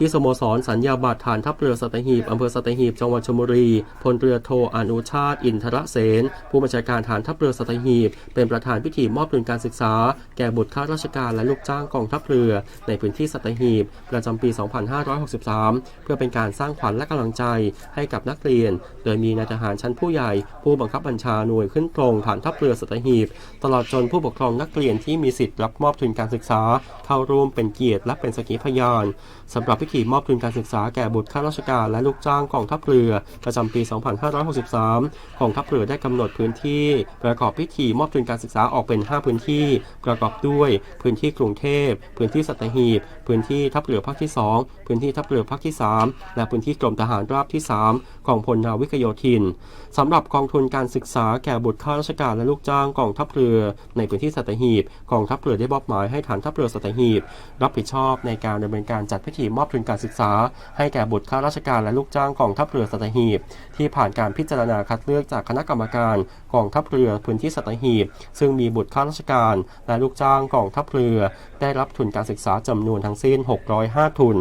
ที่สโมสรสัญญาบัตรฐานทัพเรือสัตหีบอำเภอสัตหีบจังหวัดชลบุรีพลเรือโทอนุชาติ อินทรเสนผู้บัญชาการฐานทัพเรือสัตหีบ เป็นประธานพิธีมอบทุนการศึกษา แก่บุตรข้าราชการและลูกจ้างกองทัพเรือ ในพื้นที่สัตหีบ ประจำปี 2563 เพื่อเป็นการสร้างขวัญและกำลังใจให้กับนักเรียน โดยมีนายทหารชั้นผู้ใหญ่ ผู้บังคับบัญชาหน่วยขึ้นตรงฐานทัพเรือสัตหีบ ตลอดจนผู้ปกครองนักเรียนที่มีสิทธิ์รับมอบทุนการศึกษาเข้าร่วมเป็นเกียรติและเป็นสกขีพยานสำหรับพิธีมอบทุนการศึกษาแก่บุตรข้าราชการและลูกจ้างกองทัพเรือ ประจำปี 2563กองทัพเรือได้กำหนดพื้นที่ ประกอบพิธีมอบทุนการศึกษาออกเป็น 5 พื้นที่ ประกอบด้วยพื้นที่กรุงเทพ พื้นที่สัตหีบ พื้นที่ทัพเรือภาคที่ 2 พื้นที่ทัพเรือภาคที่ 3 และพื้นที่กรมทหารราบที่3ของพลนาวิกโยธินสำหรับกองทุนการศึกษาแก่บุตรข้าราชการและลูกจ้างกองทัพเรือ ในพื้นที่สัตหีบกองทัพเรือได้มอบหมายให้ฐานทัพเรือสัตหีบ รับผิดชอบในการดำเนินการจัดพิธีมอบทุนการศึกษา ให้แก่บุตรข้าราชการและลูกจ้างกองทัพเรือสัตหีบ ที่ผ่านการพิจารณาคัดเลือกจากคณะกรรมการกองทัพเรือพื้นที่สัตหีบ ซึ่งมีบุตรข้าราชการและลูกจ้างกองทัพเรือ ได้รับทุนการศึกษาจำนวนทั้งสิ้น 605 ทุน